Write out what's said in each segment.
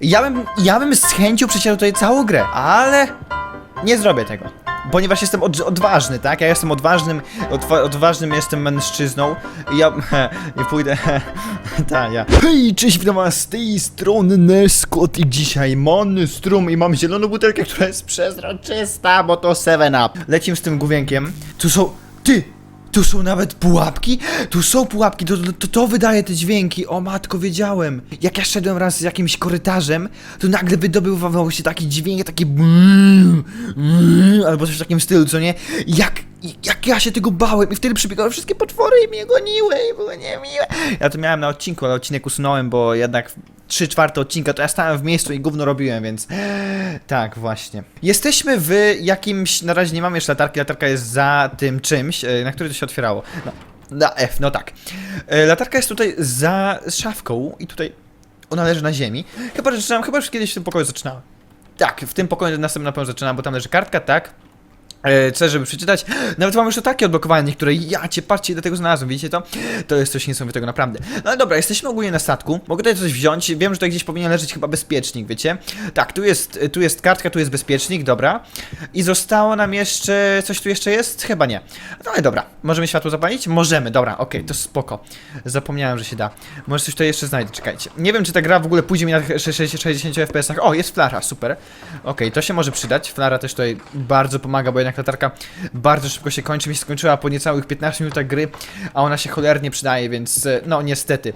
Ja bym, ja bym z chęcią przeciął tutaj całą grę, ale nie zrobię tego. Ponieważ jestem od, odważny, tak? Ja jestem odważnym, odwa, odważnym jestem mężczyzną ja nie pójdę, tak, ja. Hej, cześć, witam z tej strony Neskot i dzisiaj Monstrum i mam zieloną butelkę, która jest przezroczysta, bo to 7-Up. Lecimy z tym główienkiem. Tu są, ty, tu są nawet pułapki? Tu są pułapki, to, to, to wydaje te dźwięki, o matko, wiedziałem. Jak ja szedłem raz z jakimś korytarzem, to nagle wydobywał się taki dźwięk, taki albo coś w takim stylu, co nie? Jak, jak ja się tego bałem i wtedy przybiegały wszystkie potwory i mnie goniły i były niemiłe. Ja to miałem na odcinku, ale odcinek usunąłem, bo jednak 3 czwarte odcinka to ja stałem w miejscu i gówno robiłem, więc tak, właśnie. Jesteśmy w jakimś, na razie nie mamy jeszcze latarki, latarka jest za tym czymś, e, na który to się otwierało. No, na F, no tak. E, Latarka jest tutaj za szafką i tutaj ona leży na ziemi. Chyba, że zaczynam, chyba już kiedyś w tym pokoju zaczynałem. Tak, w tym pokoju następnym na pewno zaczynam, bo tam leży kartka, tak. E, Co, żeby przeczytać? Nawet mam już takie odblokowane niektóre. Ja cię, patrzcie, do tego znalazłem, widzicie to? To jest coś niesamowitego, naprawdę. No ale dobra, jesteśmy ogólnie na statku. Mogę tutaj coś wziąć. Wiem, że tutaj gdzieś powinien leżeć chyba bezpiecznik, wiecie? Tak, tu jest, tu jest kartka, tu jest bezpiecznik, dobra. I zostało nam jeszcze. Coś tu jeszcze jest? Chyba nie. No ale dobra, możemy światło zapalić? Możemy, dobra, okej, to spoko. Zapomniałem, że się da. Może coś tutaj jeszcze znajdę, czekajcie. Nie wiem, czy ta gra w ogóle pójdzie mi na 60 FPS-ach. O, jest flara, super. Okej, to się może przydać. Flara też tutaj bardzo pomaga, bo jednak latarka bardzo szybko się kończy. Mi się skończyła po niecałych 15 minutach gry, a ona się cholernie przydaje, więc e, no niestety.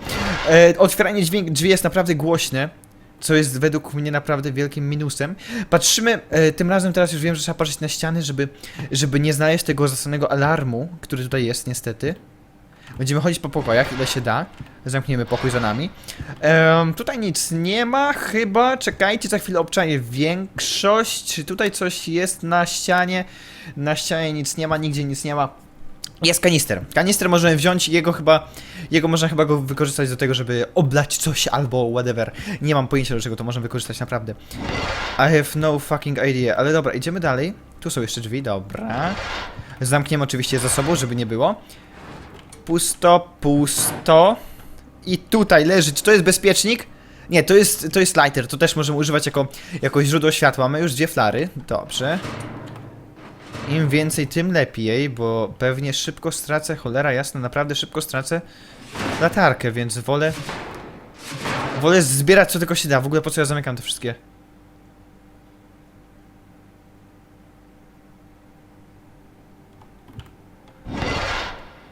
E, otwieranie dźwięk, drzwi jest naprawdę głośne. Co jest według mnie naprawdę wielkim minusem. Patrzymy, e, tym razem teraz już wiem, że trzeba patrzeć na ściany, żeby, żeby nie znaleźć tego zasadnego alarmu, który tutaj jest niestety. Będziemy chodzić po pokojach, ile się da. Zamkniemy pokój za nami. Em, tutaj nic nie ma, chyba. Czekajcie, za chwilę obczaję większość. Czy tutaj coś jest na ścianie? Na ścianie nic nie ma, nigdzie nic nie ma. Jest kanister. Kanister możemy wziąć, jego chyba, jego można chyba go wykorzystać do tego, żeby oblać coś albo whatever. Nie mam pojęcia, do czego to możemy wykorzystać naprawdę. I have no fucking idea. Ale dobra, idziemy dalej. Tu są jeszcze drzwi, dobra. Zamkniemy oczywiście za sobą, żeby nie było. Pusto, pusto. I tutaj leży, czy to jest bezpiecznik? Nie, to jest, to jest lighter, to też możemy używać jako, jako źródło światła. Mamy już dwie flary, dobrze. Im więcej, tym lepiej, bo pewnie szybko stracę, cholera jasna, naprawdę szybko stracę latarkę, więc wolę... Wolę zbierać co tylko się da, w ogóle po co ja zamykam te wszystkie?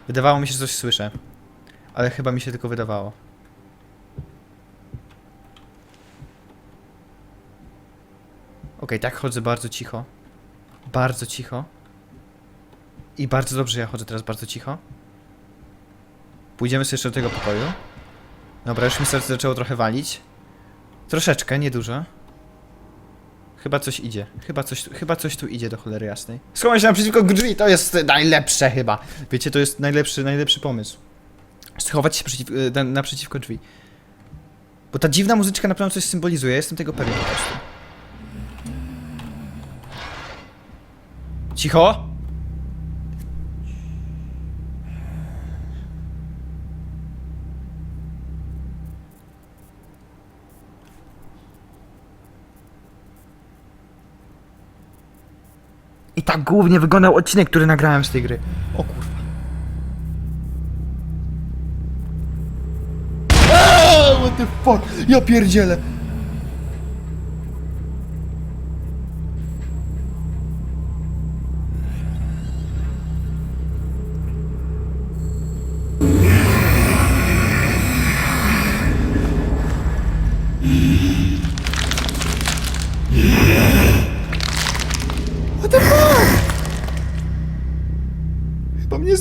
Wydawało mi się, że coś słyszę. Ale chyba mi się tylko wydawało. Okej, tak chodzę bardzo cicho. Bardzo cicho. I bardzo dobrze ja chodzę teraz bardzo cicho. Pójdziemy sobie jeszcze do tego pokoju. Dobra, już mi serce zaczęło trochę walić. Troszeczkę, niedużo. Chyba coś idzie. Chyba coś, chyba coś tu idzie do cholery jasnej. Schowaj się naprzeciwko drzwi, to jest najlepsze chyba. Wiecie, to jest najlepszy, najlepszy pomysł. Schować się przeciw, e, na, naprzeciwko drzwi. Bo ta dziwna muzyczka na pewno coś symbolizuje, jestem tego pewien po prostu. Cicho! I tak głównie wyglądał odcinek, który nagrałem z tej gry. O kurwa. Eee, what the fuck? Ja pierdzielę.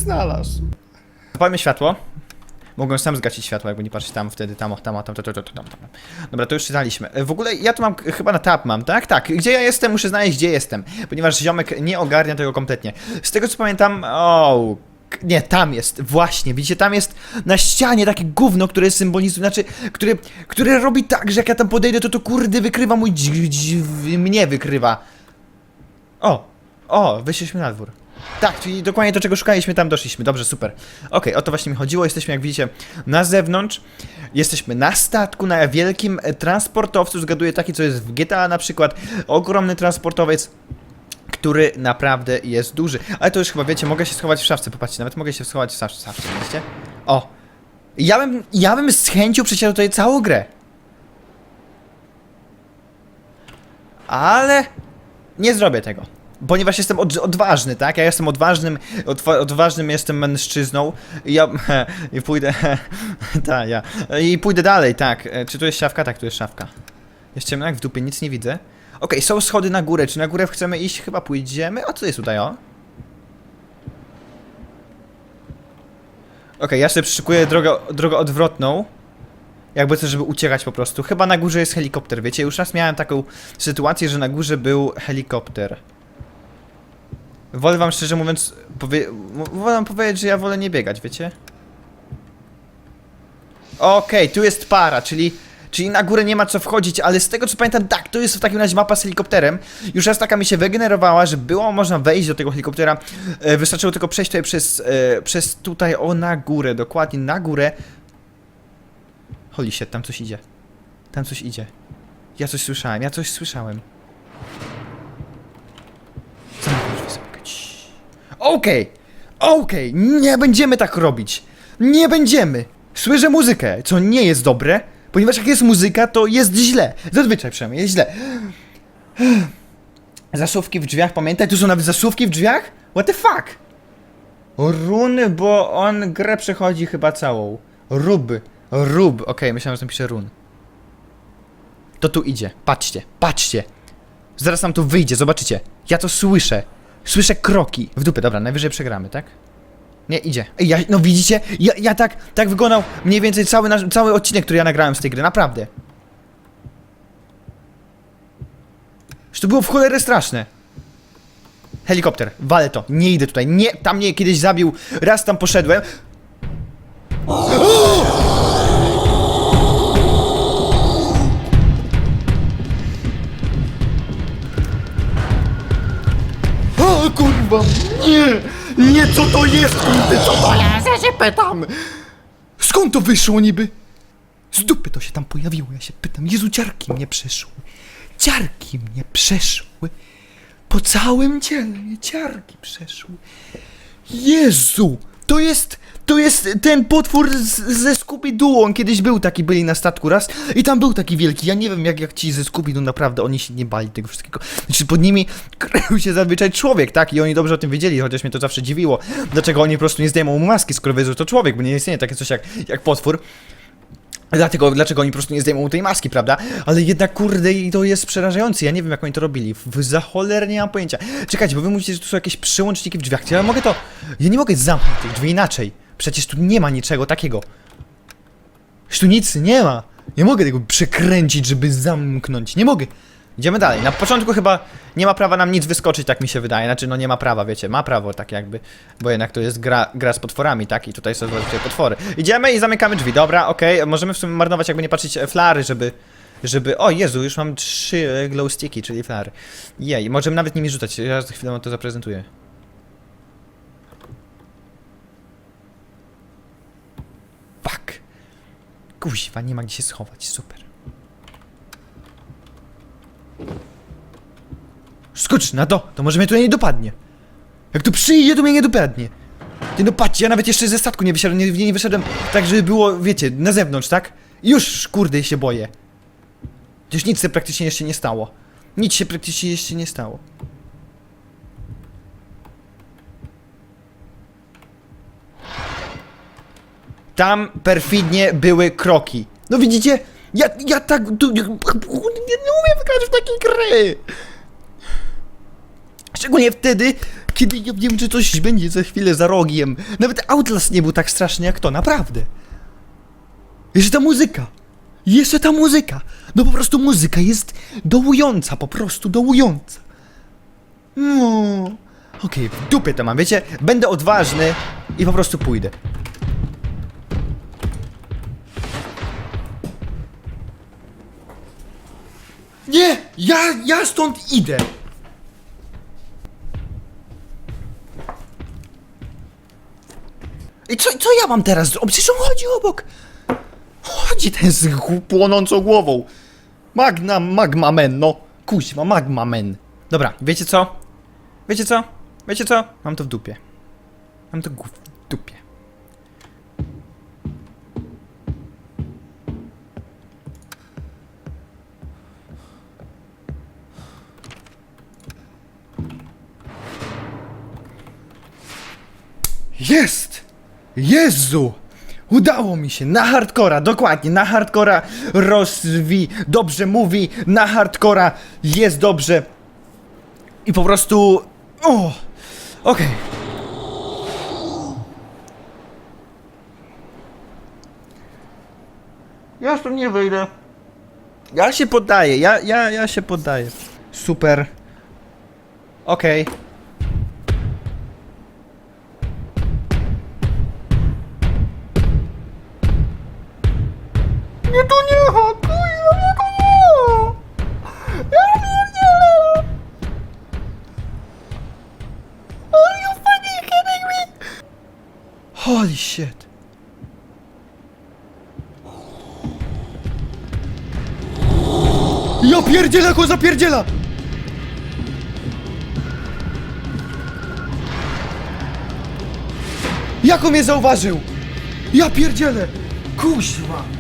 Znalazł. Zapalmy światło. Mogłem sam zgasić światło, jakby nie patrzeć tam, wtedy tam, tam, tam, tam, tam, tam, tam, tam. Dobra, to już czytaliśmy. W ogóle ja tu mam, chyba na tab mam, tak? Tak, gdzie ja jestem, muszę znaleźć, gdzie jestem. Ponieważ ziomek nie ogarnia tego kompletnie. Z tego co pamiętam, o, nie, tam jest, właśnie, widzicie, tam jest na ścianie takie gówno, które symbolizuje, znaczy, które, które robi tak, że jak ja tam podejdę, to to kurde wykrywa mój dź, dź, mnie wykrywa. O, o, wyszliśmy na dwór. Tak, czyli dokładnie to, czego szukaliśmy, tam doszliśmy. Dobrze, super. Okej, o to właśnie mi chodziło. Jesteśmy, jak widzicie, na zewnątrz. Jesteśmy na statku, na wielkim e, transportowcu. Zgaduję taki, co jest w GTA na przykład. Ogromny transportowiec który naprawdę jest duży. Ale to już chyba wiecie, mogę się schować w szafce. Popatrzcie, nawet mogę się schować w szafce, widzicie? O! Ja bym, ja bym z chęcią przeciął tutaj całą grę. Ale nie zrobię tego. Ponieważ jestem od, odważny, tak? Ja jestem odważnym, odwa, odważnym jestem mężczyzną. I ja i pójdę. tak, ja. I pójdę dalej, tak. E, Czy tu jest szafka? Tak, tu jest szafka. Jest ciemno jak w dupie, nic nie widzę. Okej, są schody na górę. Czy na górę chcemy iść? Chyba pójdziemy. O, co jest tutaj, o? Okej, ja sobie przyszykuję drogę, drogę odwrotną. Jakby coś, żeby uciekać po prostu. Chyba na górze jest helikopter, wiecie? Już raz miałem taką sytuację, że na górze był helikopter. Wolę wam szczerze mówiąc, powie... wolę wam powiedzieć, że ja wolę nie biegać, wiecie? Okej, tu jest para, czyli... Czyli na górę nie ma co wchodzić, ale z tego co pamiętam, tak, to jest w takim razie mapa z helikopterem. Już raz taka mi się wygenerowała, że było można wejść do tego helikoptera. E, wystarczyło tylko przejść tutaj przez, e, przez tutaj, o na górę, dokładnie na górę. Holy shit, tam coś idzie. Tam coś idzie. Ja coś słyszałem, ja coś słyszałem. Okej, okej, nie będziemy tak robić. Nie będziemy. Słyszę muzykę, co nie jest dobre, ponieważ jak jest muzyka, to jest źle. Zazwyczaj przynajmniej jest źle. Zasuwki w drzwiach, pamiętaj, tu są nawet zasuwki w drzwiach? What the fuck? Runy, bo on grę przechodzi chyba całą. Rub. Rub. Okej, myślałem, że tam pisze run. To tu idzie. Patrzcie, patrzcie. Zaraz nam tu wyjdzie, zobaczycie. Ja to słyszę. Słyszę kroki. W dupę, dobra, najwyżej przegramy, tak? Nie, idzie. Ej, ja, no widzicie? Ja, ja tak, tak wyglądał mniej więcej cały, nasz, cały odcinek, który ja nagrałem z tej gry, naprawdę. Że to było w cholerę straszne. Helikopter, walę to, nie idę tutaj, nie, tam mnie kiedyś zabił, raz tam poszedłem. O kurwa, nie, nie, co to jest, kurde, co to jest, ja się pytam. Skąd to wyszło niby? Z dupy to się tam pojawiło, ja się pytam. Jezu, ciarki mnie przeszły. Ciarki mnie przeszły. Po całym ciele mnie ciarki przeszły. Jezu! To jest, to jest ten potwór z, ze Scooby-Doo. On kiedyś był taki, byli na statku raz i tam był taki wielki. Ja nie wiem, jak, jak ci ze Scooby-Doo naprawdę, oni się nie bali tego wszystkiego. Znaczy pod nimi krył się zazwyczaj człowiek, tak? I oni dobrze o tym wiedzieli, chociaż mnie to zawsze dziwiło. Dlaczego oni po prostu nie zdejmą mu maski, skoro wiedzą, że to człowiek, bo nie istnieje takie coś jak, jak potwór. Dlatego, dlaczego oni po prostu nie zdejmą tej maski, prawda? Ale jednak, kurde, i to jest przerażające. Ja nie wiem, jak oni to robili. W za cholerę nie mam pojęcia. Czekajcie, bo wy mówicie, że tu są jakieś przyłączniki w drzwiach. Czy ja mogę to... Ja nie mogę zamknąć tych drzwi inaczej. Przecież tu nie ma niczego takiego. Już tu nic nie ma. Nie mogę tego przekręcić, żeby zamknąć. Nie mogę. Idziemy dalej. Na początku chyba nie ma prawa nam nic wyskoczyć, tak mi się wydaje. Znaczy, no nie ma prawa, wiecie, ma prawo tak jakby, bo jednak to jest gra, gra z potworami, tak? I tutaj są zazwyczaj potwory. Idziemy i zamykamy drzwi, dobra, okej. Możemy w sumie marnować, jakby nie patrzeć, e, flary, żeby, żeby... O Jezu, już mam trzy glow sticky, czyli flary. Jej, możemy nawet nimi rzucać, ja za chwilę to zaprezentuję. Fuck. Kuźwa, nie ma gdzie się schować, super. Skocz na to, to może mnie tutaj nie dopadnie. Jak tu przyjdzie, to mnie nie dopadnie. Ty no patrzcie, ja nawet jeszcze ze statku nie wyszedłem, nie, nie wyszedłem tak, żeby było, wiecie, na zewnątrz, tak? Już, kurde, się boję. Już nic się praktycznie jeszcze nie stało. Nic się praktycznie jeszcze nie stało. Tam perfidnie były kroki. No widzicie? Ja, ja tak... Ja nie umiem wygrać w takiej gry! Szczególnie wtedy, kiedy ja wiem, że coś będzie za chwilę za rogiem. Nawet Outlast nie był tak straszny jak to, naprawdę. Jeszcze ta muzyka. Jeszcze ta muzyka. No po prostu muzyka jest dołująca, po prostu dołująca. No. Okej, w dupie to mam, wiecie? Będę odważny i po prostu pójdę. Nie! Ja, ja stąd idę! I co, co ja mam teraz zrobić? Przecież on chodzi obok! Chodzi ten z płonącą głową! Magna, magma men, no! Kuźma, magma men! Dobra, wiecie co? Wiecie co? Wiecie co? Mam to w dupie. Mam to w dupie. Jest! Jezu! Udało mi się! Na hardcora, dokładnie, na hardcora rozwi, dobrze mówi, na hardcora jest dobrze. I po prostu... O! Okej. Ja już tu nie wyjdę. Ja się poddaję, ja, ja, ja się poddaję. Super. Okej. Nie Holy shit. Ja pierdzielę, go zapierdziela! Jak on mnie zauważył? Ja pierdzielę! Kuźwa!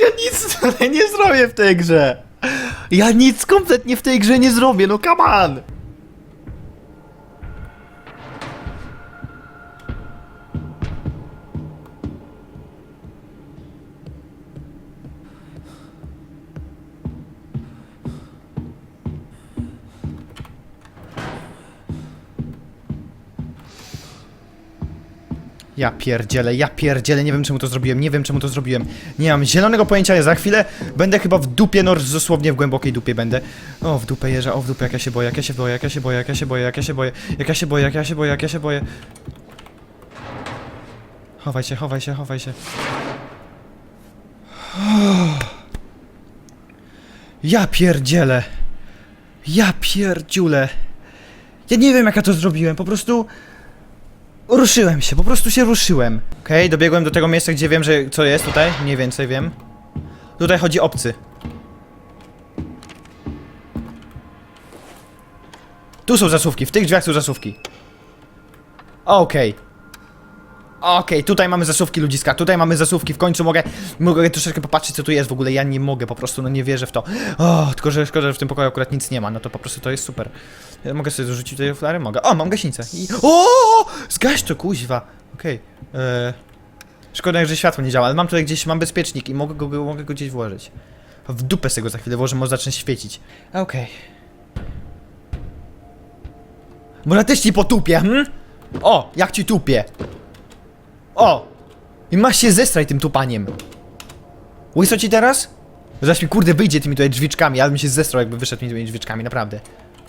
Ja nic nie zrobię w tej grze. Ja nic kompletnie w tej grze nie zrobię, no come on! Ja pierdzielę, ja pierdzielę, nie wiem czemu to zrobiłem, nie wiem czemu to zrobiłem. Nie mam zielonego pojęcia, ja za chwilę będę chyba w dupie, no dosłownie w głębokiej dupie będę. O, w dupę jeża, o w dupę, jak ja się boję, jak ja się boję, jak ja się boję, jak ja się boję, jak ja się boję, jak ja się boję, jak ja się boję, jak ja się boję. Chowaj się, chowaj się, chowaj się. Ja pierdzielę. Ja pierdziule. Ja nie wiem jak ja to zrobiłem, po prostu... Ruszyłem się, po prostu się ruszyłem. Okej, dobiegłem do tego miejsca, gdzie wiem, że co jest tutaj. Mniej więcej wiem. Tutaj chodzi obcy. Tu są zasuwki, w tych drzwiach są zasuwki. Okej. Okej, tutaj mamy zasuwki ludziska, tutaj mamy zasuwki, w końcu mogę, mogę troszeczkę popatrzeć co tu jest w ogóle, ja nie mogę, po prostu no nie wierzę w to. O, tylko że szkoda, że w tym pokoju akurat nic nie ma, no to po prostu to jest super. Ja mogę sobie dorzucić tutaj okulary? Mogę. O, mam gaśnicę. I... O! Zgaś to, kuźwa. Okej. Okay. Szkoda, że światło nie działa, ale mam tutaj gdzieś, mam bezpiecznik i mogę go, mogę go gdzieś włożyć. W dupę z tego za chwilę włożę, może zacznę świecić. Okej. Może też ci potupie, hm? O, jak ci tupie. O! I masz się zestraj tym tupaniem. Łyso ci teraz? Zaś mi kurde wyjdzie tymi tutaj drzwiczkami, ale bym się zestrał jakby wyszedł mi tymi drzwiczkami, naprawdę.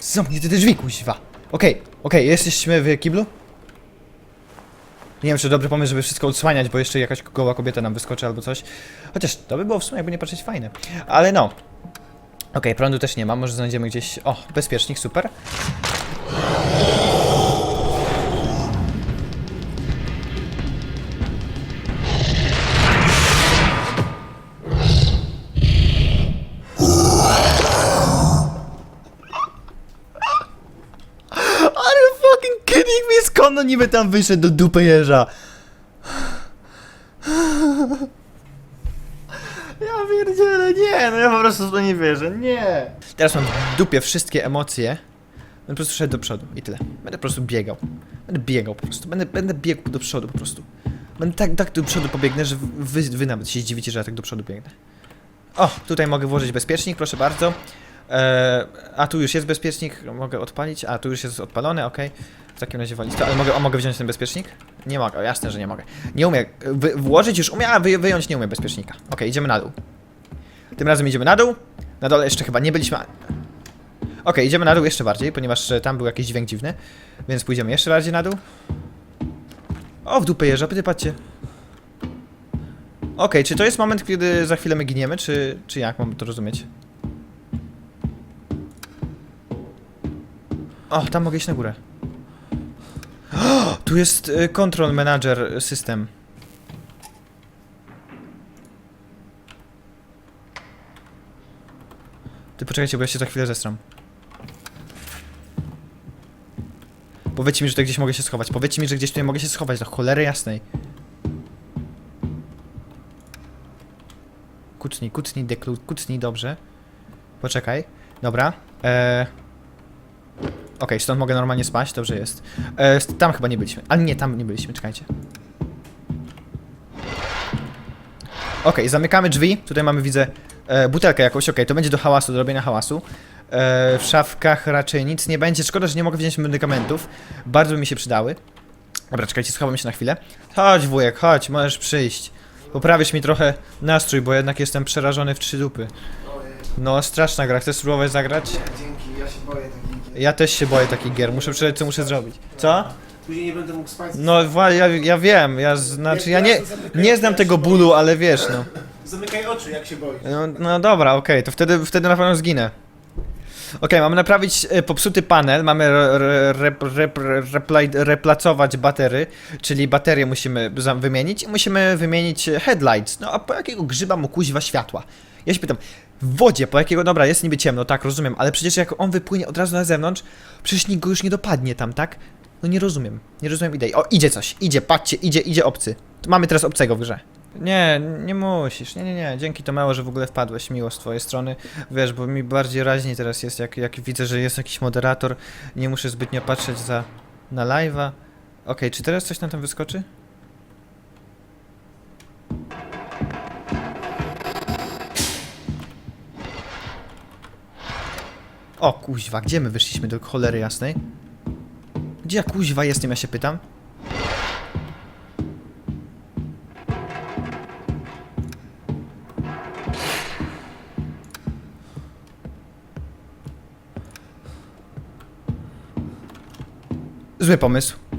Zamknij te drzwi, kuźwa. Okej, okej, jesteśmy w kiblu? Nie wiem, czy dobry pomysł, żeby wszystko odsłaniać, bo jeszcze jakaś goła kobieta nam wyskoczy albo coś. Chociaż to by było w sumie, jakby nie patrzeć, fajne. Ale no. Okej, prądu też nie ma, może znajdziemy gdzieś... O, bezpiecznik, super. On niby tam wyszedł do dupy jeża? Ja pierdzielę, nie, no ja po prostu w to nie wierzę, nie. Teraz mam w dupie wszystkie emocje. Będę po prostu szedł do przodu i tyle. Będę po prostu biegał. Będę biegał po prostu. Będę, będę biegł do przodu po prostu. Będę tak, tak do przodu pobiegnę, że wy, wy nawet się zdziwicie, że ja tak do przodu biegnę. O, tutaj mogę włożyć bezpiecznik, proszę bardzo. Eee, a tu już jest bezpiecznik, mogę odpalić. A tu już jest odpalony, ok. W takim razie walić ale mogę, a mogę wziąć ten bezpiecznik? Nie mogę, jasne, że nie mogę. Nie umiem, wy, włożyć już umiem, a wy, wyjąć nie umiem bezpiecznika. Okej, idziemy na dół. Tym razem idziemy na dół. Na dole jeszcze chyba nie byliśmy. Okej, idziemy na dół jeszcze bardziej, ponieważ e, tam był jakiś dźwięk dziwny. Więc pójdziemy jeszcze bardziej na dół. O, w dupę jeża, patrzcie. Okej, czy to jest moment, kiedy za chwilę my giniemy, czy, czy jak mam to rozumieć? O, tam mogę iść na górę. Tu jest y, Control Manager System. Ty poczekajcie, bo ja się za chwilę zestram. Powiedzcie mi, że tutaj gdzieś mogę się schować. Powiedzcie mi, że gdzieś tutaj mogę się schować, do cholery jasnej. Kucnij, kucnij, deklu, kucnij, dobrze. Poczekaj. Dobra. Eee... Okej, stąd mogę normalnie spać, dobrze jest. E, tam chyba nie byliśmy. Ale nie, tam nie byliśmy, czekajcie. Okej, zamykamy drzwi. Tutaj mamy, widzę, e, butelkę jakąś. Okej, to będzie do hałasu, do robienia hałasu. E, w szafkach raczej nic nie będzie. Szkoda, że nie mogę wziąć medykamentów. Bardzo by mi się przydały. Dobra, czekajcie, schowam się na chwilę. Chodź, wujek, chodź, możesz przyjść. Poprawisz mi trochę nastrój, bo jednak jestem przerażony w trzy dupy. No, straszna gra. Chcesz spróbować zagrać? dzięki, ja się boję takich. Ja też się boję takich gier. Muszę przeczytać, co muszę zrobić. Co? Później nie będę mógł spać. No, wa- ja, ja wiem, ja znaczy, ja nie, nie znam tego bólu, ale wiesz, no. Zamykaj oczy, jak się boisz. No, no dobra, okej, to wtedy, wtedy na pewno zginę. Okej, mamy naprawić e, popsuty panel, mamy re, re, rep, rep, replaj- replacować batery, czyli baterię musimy za- wymienić i musimy wymienić e, headlights. No a po jakiego grzyba mu kuźwa światła? Ja się pytam, w wodzie, po jakiego, dobra, jest niby ciemno, tak, rozumiem, ale przecież jak on wypłynie od razu na zewnątrz, przecież nikt go już nie dopadnie tam, tak? No nie rozumiem, nie rozumiem idei. O, idzie coś, idzie, patrzcie, idzie, idzie obcy. Tu mamy teraz obcego w grze. Nie, nie musisz, nie, nie, nie, dzięki Tomeo, że w ogóle wpadłeś, miło z twojej strony. Wiesz, bo mi bardziej raźniej teraz jest, jak, jak widzę, że jest jakiś moderator, nie muszę zbytnio patrzeć za, na live'a. Okej, czy teraz coś nam tam wyskoczy? O kuźwa, gdzie my wyszliśmy do cholery jasnej? Gdzie ja kuźwa jestem, ja się pytam? Zły pomysł.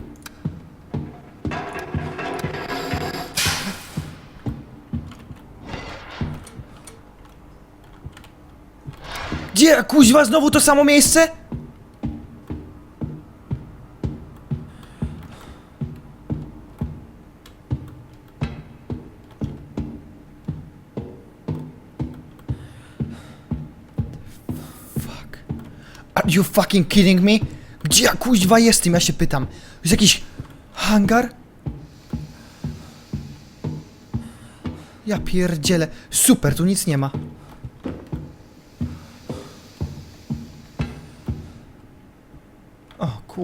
Gdzie, kuźwa, znowu to samo miejsce? Fuck. Are you fucking kidding me? Gdzie ja kuźwa jestem, ja się pytam. Jest jakiś hangar? Ja pierdzielę. Super, tu nic nie ma.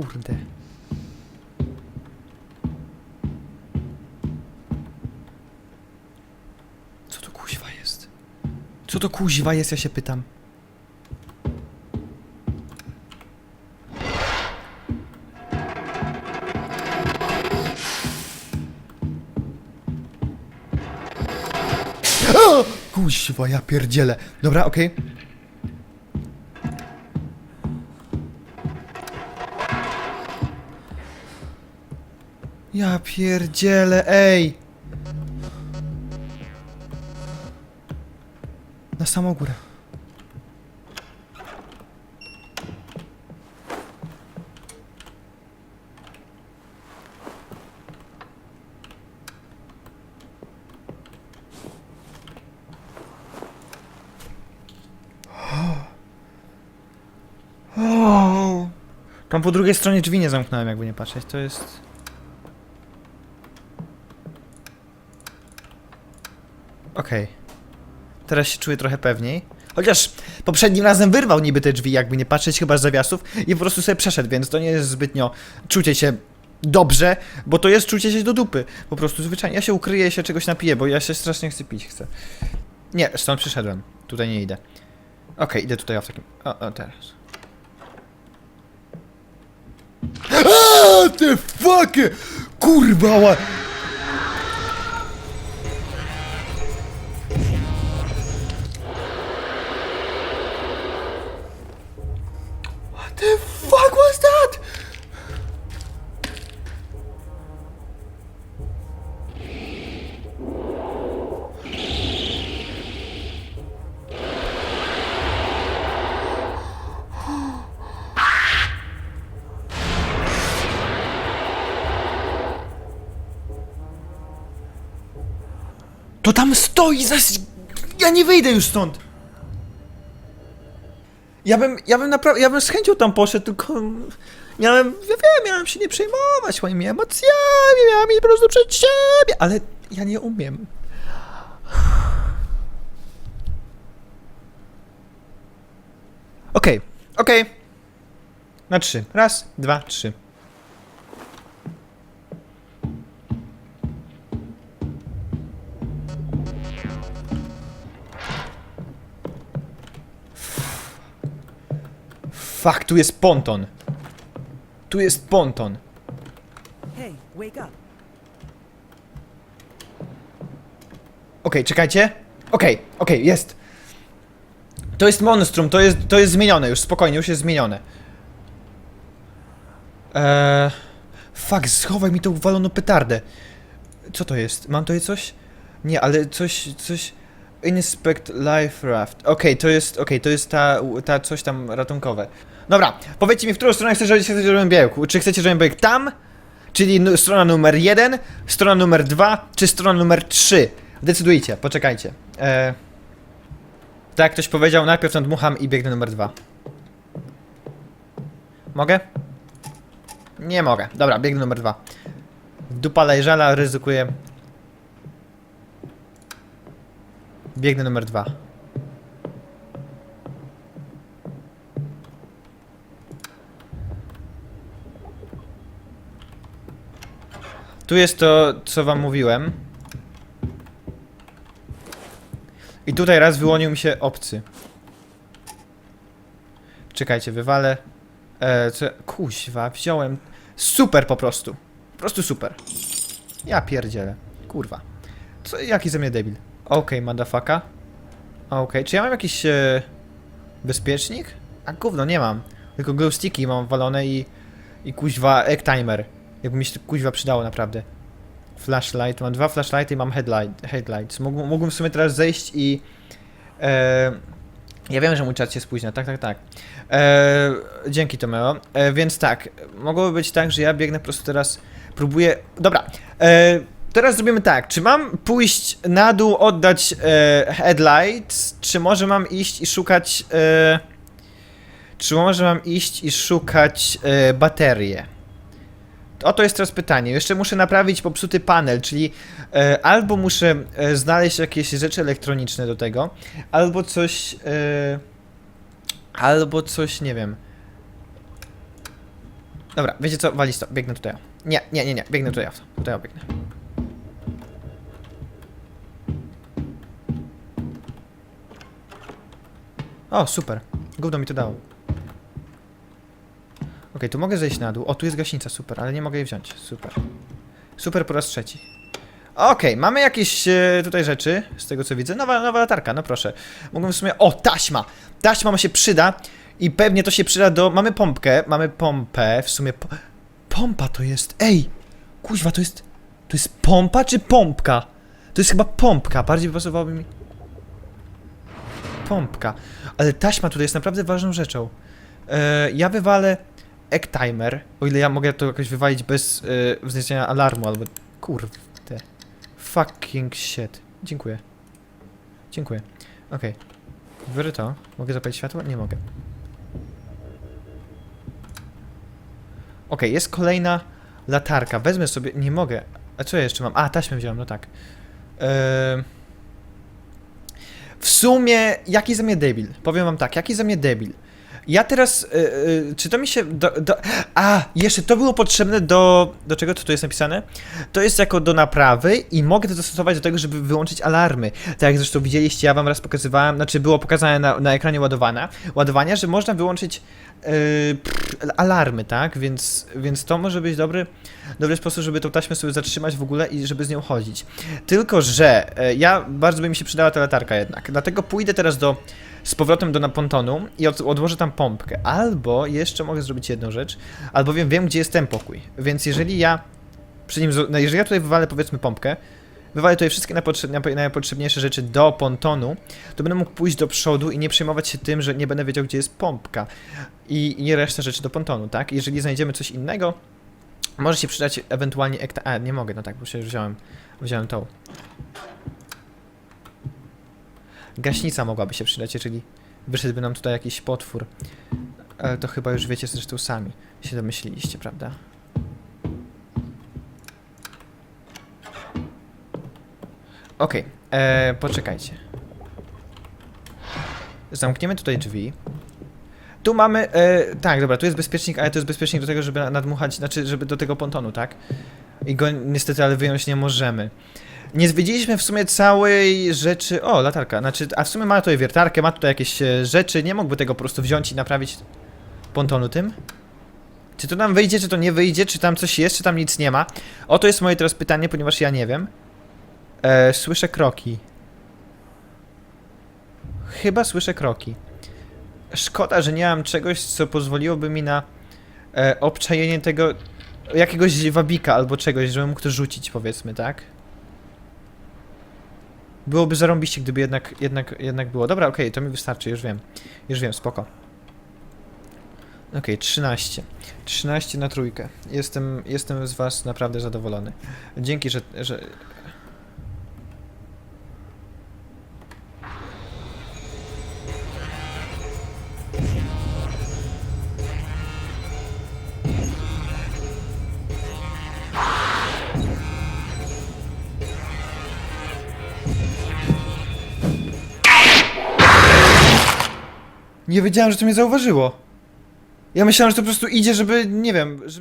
Kurde. Co to kuźwa jest? Co to kuźwa jest, ja się pytam. Kuźwa, ja pierdzielę. Dobra, okej. Ja pierdzielę, ej! Na samą górę. Tam po drugiej stronie drzwi nie zamknąłem, jakby nie patrzeć. To jest. Okej. Teraz się czuję trochę pewniej. Chociaż poprzednim razem wyrwał niby te drzwi, jakby nie patrzeć chyba z zawiasów i po prostu sobie przeszedł, więc to nie jest zbytnio czucie się dobrze, bo to jest czucie się do dupy. Po prostu zwyczajnie. Ja się ukryję się czegoś napiję, bo ja się strasznie chcę pić, chcę. Nie, stąd przyszedłem. Tutaj nie idę. Okej, idę tutaj w takim. O, o teraz. What the fuck? Kurwa, To tam stoi, zas... Ja nie wyjdę już stąd! Ja bym, ja bym naprawdę, ja bym z chęcią tam poszedł, tylko... Miałem, ja wiem, miałem się nie przejmować moimi emocjami, miałem iść po prostu przed siebie, ale ja nie umiem. Okej, okej. Na trzy. Raz, dwa, trzy. Fuck, tu jest ponton. Tu jest ponton. Hey, wake up. Okej, czekajcie. Okej, okej, jest. To jest monstrum, to jest, to jest zmienione już, spokojnie, już jest zmienione. Eee... Fuck, schowaj mi tą uwaloną petardę. Co to jest? Mam tutaj coś? Nie, ale coś, coś... Inspect Life Raft. Okej, to jest, okej, to jest ta, ta coś tam ratunkowe. Dobra, powiedzcie mi, w którą stronę chcecie, żebym biegł. Czy chcecie, żebym biegł tam? Czyli strona numer 1, strona numer 2, czy strona numer 3? Decydujcie, poczekajcie. E... Tak ktoś powiedział, najpierw nadmucham i biegnę numer 2. Mogę? Nie mogę. Dobra, biegnę numer 2. Dupa lejżala, ryzykuję. Biegnę numer 2. Tu jest to, co wam mówiłem. I tutaj raz wyłonił mi się obcy. Czekajcie, wywalę. E, co? Kuźwa, wziąłem. Super po prostu. Po prostu super. Ja pierdzielę. Kurwa. Co, jaki ze mnie debil. Okej, motherfucker. Okej, czy ja mam jakiś e, bezpiecznik? A gówno, nie mam. Tylko glow sticky mam walone i i kuźwa egg timer. Jakby mi się kuźwa przydało naprawdę. Flashlight, mam dwa flashlighty i mam headlight, headlights. Mógł, mógłbym w sumie teraz zejść i... E, ja wiem, że mój czat się spóźnia, tak, tak, tak. E, dzięki Tomeo. E, więc tak, mogłoby być tak, że ja biegnę po prostu teraz, próbuję... Dobra, e, teraz zrobimy tak, czy mam pójść na dół, oddać e, headlights, czy może mam iść i szukać... E, czy może mam iść i szukać e, baterie? Oto jest teraz pytanie. Jeszcze muszę naprawić popsuty panel, czyli e, albo muszę e, znaleźć jakieś rzeczy elektroniczne do tego, albo coś. E, albo coś, nie wiem. Dobra, wiecie co? Walić to. Biegnę tutaj. Nie, nie, nie, nie. Biegnę tutaj. Tutaj biegnę. O, super. Gówno mi to dało. Okej, tu mogę zejść na dół. O, tu jest gaśnica, super, ale nie mogę jej wziąć. Super. Super po raz trzeci. Okej, mamy jakieś e, tutaj rzeczy, z tego co widzę. Nowa, nowa latarka, no proszę. Mógłbym w sumie... O, taśma! Taśma ma się przyda i pewnie to się przyda do... Mamy pompkę, mamy pompę, w sumie... Po... Pompa to jest... Ej! Kuźwa, to jest... To jest pompa czy pompka? To jest chyba pompka, bardziej pasowałoby mi... Pompka. Ale taśma tutaj jest naprawdę ważną rzeczą. E, ja wywalę egg timer, o ile ja mogę to jakoś wywalić bez y, wzniesienia alarmu, albo kurde. Fucking shit. Dziękuję. Dziękuję. Okej. Wyry to. Mogę zapalić światło? Nie mogę. Okej, jest kolejna latarka. Wezmę sobie. Nie mogę. A co ja jeszcze mam? A, taśmę wziąłem, no tak. Ehm. W sumie, jaki ze mnie debil? Powiem wam tak, jaki ze mnie debil? Ja teraz, y, y, czy to mi się do, do... A, jeszcze to było potrzebne do... Do czego to tu jest napisane? To jest jako do naprawy i mogę to zastosować do tego, żeby wyłączyć alarmy. Tak jak zresztą widzieliście, ja wam raz pokazywałem, znaczy było pokazane na, na ekranie ładowania, ładowania, że można wyłączyć pff, alarmy, tak? Więc, więc to może być dobry, dobry sposób, żeby tą taśmę sobie zatrzymać w ogóle i żeby z nią chodzić. Tylko, że e, ja bardzo by mi się przydała ta latarka jednak. Dlatego pójdę teraz do z powrotem do napontonu i od, odłożę tam pompkę. Albo jeszcze mogę zrobić jedną rzecz, albowiem wiem, gdzie jest ten pokój. Więc jeżeli ja przy nim, no jeżeli ja tutaj wywalę powiedzmy pompkę, wywalę tutaj wszystkie najpotrze- najpo- najpotrzebniejsze rzeczy do pontonu, to będę mógł pójść do przodu i nie przejmować się tym, że nie będę wiedział, gdzie jest pompka. I, nie resztę rzeczy do pontonu, tak? Jeżeli znajdziemy coś innego, może się przydać ewentualnie ekta... A, nie mogę, no tak, bo się wziąłem, wziąłem tą. Gaśnica mogłaby się przydać, jeżeli wyszedłby nam tutaj jakiś potwór. Ale to chyba już wiecie zresztą sami. Się domyśliliście, prawda? Okej, okay, poczekajcie. Zamkniemy tutaj drzwi. Tu mamy, e, tak, dobra, tu jest bezpiecznik, ale to jest bezpiecznik do tego, żeby na- nadmuchać, znaczy, żeby do tego pontonu, tak? I go niestety, ale wyjąć nie możemy. Nie zwiedziliśmy w sumie całej rzeczy, o, latarka, znaczy, a w sumie ma tutaj wiertarkę, ma tutaj jakieś e, rzeczy, nie mógłby tego po prostu wziąć i naprawić pontonu tym? Czy to nam wyjdzie, czy to nie wyjdzie, czy tam coś jest, czy tam nic nie ma? Oto jest moje teraz pytanie, ponieważ ja nie wiem. E, słyszę kroki. Chyba słyszę kroki. Szkoda, że nie mam czegoś, co pozwoliłoby mi na e, obczajenie tego jakiegoś wabika albo czegoś, żebym mógł to rzucić, powiedzmy, tak? Byłoby zarąbiście, gdyby jednak, jednak, jednak było. Dobra, okej, to mi wystarczy, już wiem. Już wiem, spoko. Okej, 13. 13 na trójkę. Jestem, jestem z was naprawdę zadowolony. Dzięki, że, że... Nie wiedziałem, że to mnie zauważyło. Ja myślałem, że to po prostu idzie, żeby, nie wiem, żeby...